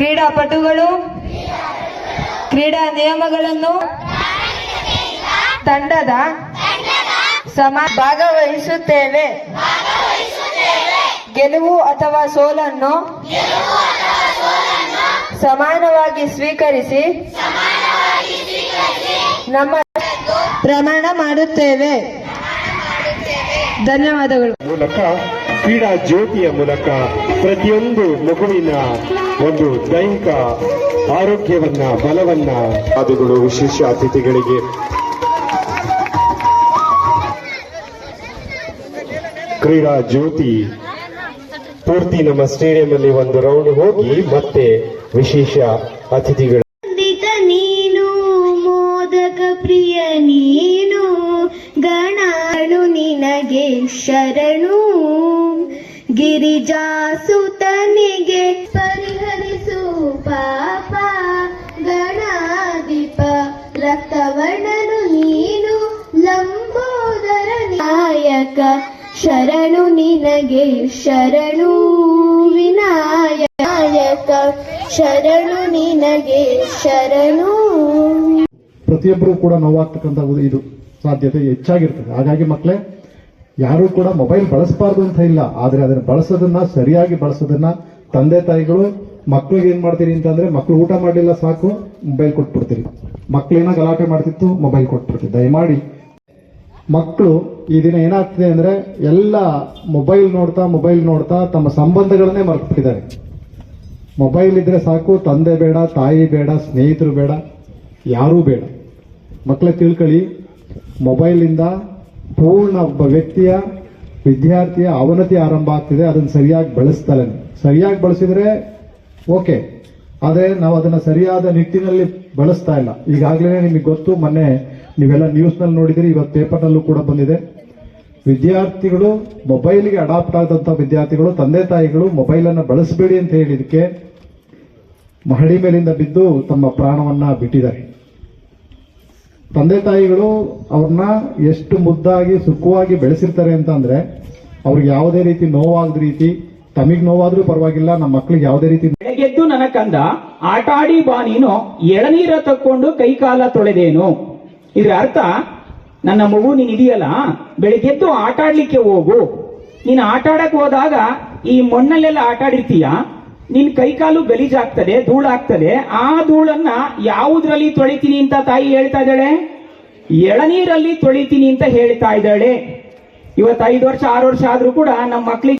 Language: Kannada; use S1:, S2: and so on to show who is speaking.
S1: ಕ್ರೀಡಾಪಟುಗಳು, ಕ್ರೀಡಾ ನಿಯಮಗಳನ್ನು ತಂಡದ ಸಮ, ಭಾಗವಹಿಸುತ್ತೇವೆ. ಗೆಲುವು ಅಥವಾ ಸೋಲನ್ನು ಸಮಾನವಾಗಿ ಸ್ವೀಕರಿಸಿ ನಮ್ಮ ಪ್ರಮಾಣ ಮಾಡುತ್ತೇವೆ. ಧನ್ಯವಾದಗಳು.
S2: ಮೂಲಕ ಕ್ರೀಡಾ ಜ್ಯೋತಿಯ ಮೂಲಕ ಪ್ರತಿಯೊಂದು ಮಗುವಿನ ಒಂದು ದೈಹಿಕ ಆರೋಗ್ಯವನ್ನ ಬಲವನ್ನ ಅದುಗಳು ವಿಶೇಷ ಅತಿಥಿಗಳಿಗೆ. ಕ್ರೀಡಾ ಜ್ಯೋತಿ ಪೂರ್ತಿ ನಮ್ಮ ಸ್ಟೇಡಿಯಂ ಅಲ್ಲಿ ಒಂದು ರೌಂಡ್ ಹೋಗಿ ಮತ್ತೆ ವಿಶೇಷ ಅತಿಥಿಗಳು.
S3: ನೀನು ಮೋದಕ ಪ್ರಿಯ ನೀನು ಗಣಾಳು ನಿನಗೆ ಶರಣು. ಗಿರಿಜಾಸುತನಿಗೆ ಪರಿಹರಿಸು ಪಾಪ, ಗಣಾಧಿಪ, ರಕ್ತವರ್ಣನು ನೀನು, ಲಂಬೋದರ ನಾಯಕ, ಶರಣು ನಿನಗೆ ಶರಣು ವಿನಾಯಕ, ಶರಣು ನಿನಗೆ ಶರಣು.
S4: ಪ್ರತಿಯೊಬ್ಬರು ಕೂಡ ನೋವಾಗ್ತಕ್ಕಂಥ ಇದು. ಸಾಧ್ಯತೆ ಹೆಚ್ಚಾಗಿರ್ತದೆ. ಹಾಗಾಗಿ ಮಕ್ಕಳೇ ಯಾರು ಕೂಡ ಮೊಬೈಲ್ ಬಳಸಬಾರ್ದು ಅಂತ ಇಲ್ಲ. ಆದರೆ ಅದನ್ನು ಬಳಸೋದನ್ನ, ಸರಿಯಾಗಿ ಬಳಸೋದನ್ನ ತಂದೆ ತಾಯಿಗಳು, ಮಕ್ಳಿಗೆ ಏನ್ ಮಾಡ್ತೀರಿ ಅಂತಂದ್ರೆ ಮಕ್ಳು ಊಟ ಮಾಡಲಿಲ್ಲ ಸಾಕು, ಮೊಬೈಲ್ ಕೊಟ್ಬಿಡ್ತೀರಿ. ಮಕ್ಳೇನ ಗಲಾಟೆ ಮಾಡ್ತಿತ್ತು, ಮೊಬೈಲ್ ಕೊಟ್ಬಿಡ್ತೀವಿ ದಯಮಾಡಿ. ಮಕ್ಕಳು ಈ ದಿನ ಏನಾಗ್ತಿದೆ ಅಂದ್ರೆ ಎಲ್ಲ ಮೊಬೈಲ್ ನೋಡ್ತಾ ಮೊಬೈಲ್ ನೋಡ್ತಾ ತಮ್ಮ ಸಂಬಂಧಗಳನ್ನೇ ಮರ್ತಿದ್ದಾರೆ ಮೊಬೈಲ್ ಇದ್ರೆ ಸಾಕು, ತಂದೆ ಬೇಡ, ತಾಯಿ ಬೇಡ, ಸ್ನೇಹಿತರು ಬೇಡ, ಯಾರೂ ಬೇಡ. ಮಕ್ಕಳೇ ತಿಳ್ಕೊಳ್ಳಿ, ಮೊಬೈಲಿಂದ ಪೂರ್ಣ ಒಬ್ಬ ವ್ಯಕ್ತಿಯ ವಿದ್ಯಾರ್ಥಿಯ ಅವನತಿ ಆರಂಭ ಆಗ್ತಿದೆ, ಅದನ್ನು ಸರಿಯಾಗಿ ಬಳಸ್ತಾರೆ ಸರಿಯಾಗಿ ಬಳಸಿದ್ರೆ ಓಕೆ. ಆದರೆ ನಾವು ಅದನ್ನ ಸರಿಯಾದ ನಿಟ್ಟಿನಲ್ಲಿ ಬಳಸ್ತಾ ಇಲ್ಲ. ಈಗಾಗಲೇ ನಿಮಗೆ ಗೊತ್ತು, ಮೊನ್ನೆ ನೀವೆಲ್ಲ ನ್ಯೂಸ್ನಲ್ಲಿ ನೋಡಿದಿರಿ, ಇವತ್ತು ಪೇಪರ್ನಲ್ಲೂ ಕೂಡ ಬಂದಿದೆ. ವಿದ್ಯಾರ್ಥಿಗಳು ಮೊಬೈಲ್ಗೆ ಅಡಾಪ್ಟ್ ಆದಂತ ವಿದ್ಯಾರ್ಥಿಗಳು, ತಂದೆ ತಾಯಿಗಳು ಮೊಬೈಲ್ ಅನ್ನ ಬಳಸಬೇಡಿ ಅಂತ ಹೇಳಿದಕ್ಕೆ ಮಹಡಿ ಮೇಲಿಂದ ಬಿದ್ದು ತಮ್ಮ ಪ್ರಾಣವನ್ನ ಬಿಟ್ಟಿದ್ದಾರೆ. ತಂದೆ ತಾಯಿಗಳು ಅವ್ರನ್ನ ಎಷ್ಟು ಮುದ್ದಾಗಿ, ಸುಖವಾಗಿ ಬೆಳೆಸಿರ್ತಾರೆ ಅಂತ ಅಂದ್ರೆ, ಅವ್ರಿಗೆ ಯಾವುದೇ ರೀತಿ ನೋವಾಗದ ರೀತಿ, ತಮಿಗ್ ನೋವಾದ್ರೂ ಪರವಾಗಿಲ್ಲ ನಮ್ಮ ಮಕ್ಳಿಗೆ ಯಾವುದೇ ರೀತಿ
S5: ಗೆದ್ದು ನನ್ನ ಕಂದ ಆಟ ಆಡಿ ಬಾ ನೀನು, ಎಳನೀರ ತಕ್ಕೊಂಡು ಕೈಕಾಲ ತೊಳೆದೇನು. ಇದ್ರ ಅರ್ಥ, ನನ್ನ ಮಗು ನೀನ್ ಇದೆಯಲ್ಲ, ಬೆಳಗ್ಗೆದ್ದು ಆಟ ಆಡ್ಲಿಕ್ಕೆ ಹೋಗು. ನೀನು ಆಟ ಆಡಕ್ ಹೋದಾಗ ಈ ಮಣ್ಣಲ್ಲೆಲ್ಲ ಆಟ ಆಡಿರ್ತೀಯ ನಿನ್ ಕೈಕಾಲು ಗಲೀಜಾಗ್ತದೆ, ಧೂಳಾಗ್ತದೆ, ಆ ಧೂಳನ್ನ ಯಾವುದ್ರಲ್ಲಿ ತೊಳಿತೀನಿ ಅಂತ ತಾಯಿ ಹೇಳ್ತಾ ಇದ್ದಾಳೆ? ಎಳನೀರಲ್ಲಿ ತೊಳಿತೀನಿ ಅಂತ ಹೇಳ್ತಾ ಇದ್ದಾಳೆ. ಇವತ್ತು ಐದು ವರ್ಷ, ಆರು ವರ್ಷ ಆದ್ರೂ ಕೂಡ ನಮ್ಮ ಮಕ್ಳಿಗೆ